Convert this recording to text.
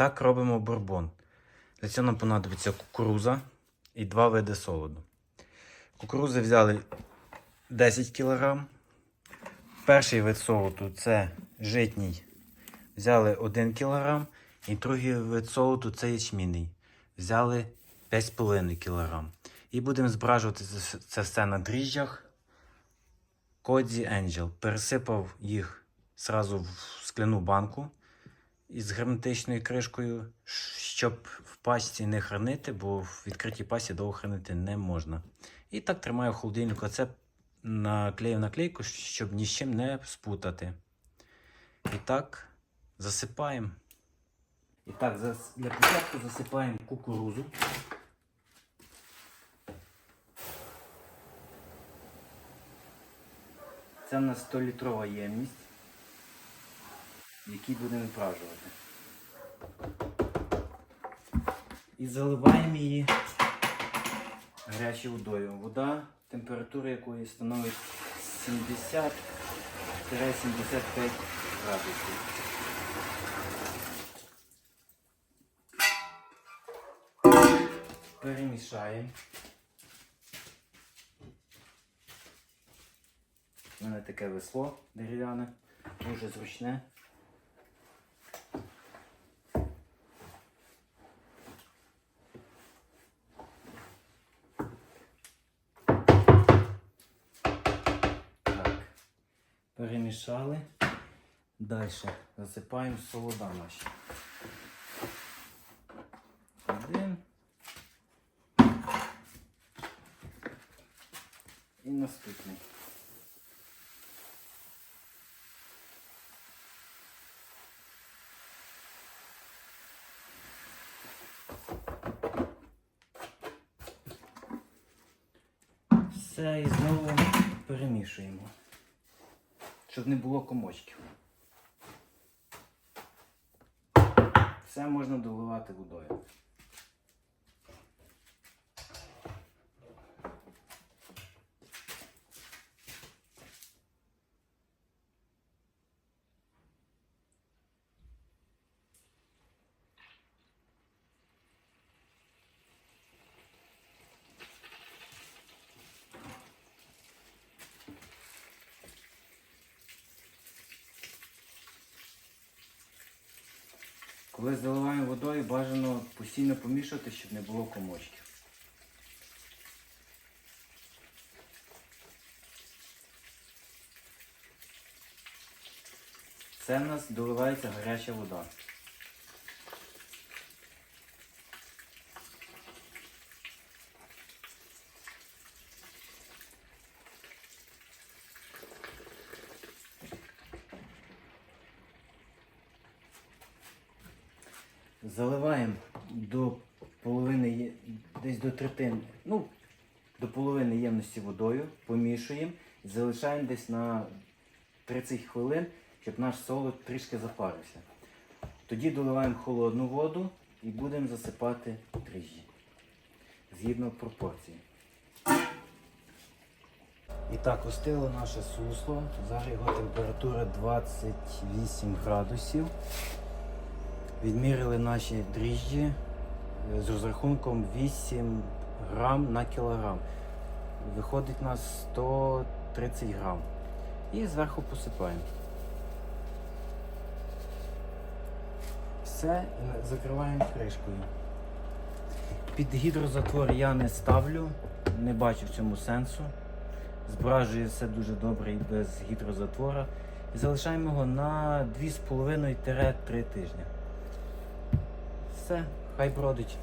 так робимо бурбон. Для цього нам понадобиться кукуруза і два види солоду. Кукурузи взяли 10 кг. Перший вид солоду це житній. Взяли 1 кг. І другий вид солоду це ячмінний. Взяли 5,5 кг. І будемо збражувати це- все на дріжджах. Кодзі Angel. Пересипав їх зразу в скляну банку із герметичною кришкою, щоб в пачці не хранити, бо в відкритій пасті довго хранити не можна. І так тримаю в холодильнику. Це наклею наклейку, щоб ні з чим не спутати. І так, засипаємо. І так, для початку засипаємо кукурузу. Це в нас 100-літрова ємність, в якій будемо відпражувати. І заливаємо її гарячою водою. Вода, температура якої становить 70-75 градусів. Перемішаємо. У мене таке весло дерев'яне, дуже зручне. Перемішали. Далі засипаємо солода наші. Один. І наступний. Все і знову перемішуємо, щоб не було комочків. Все можна доливати водою. Коли заливаємо водою, бажано постійно помішувати, щоб не було комочків. Це в нас доливається гаряча вода. Заливаємо до половини, десь до третини, ну, до половини ємності водою, помішуємо і залишаємо десь на 30 хвилин, щоб наш солод трішки запарився. Тоді доливаємо холодну воду і будемо засипати дріжджі згідно пропорції. І так, остило наше сусло. Зараз його температура 28 градусів. Відміряли наші дріжджі е, з розрахунком 8 грам на кілограм. Виходить у нас 130 грам. І зверху посипаємо. Все, закриваємо кришкою. Під гідрозатвор я не ставлю, не бачу в цьому сенсу. Збражує все дуже добре і без гідрозатвора. І залишаємо його на 2,5-3 тижні. Все, хай бродить.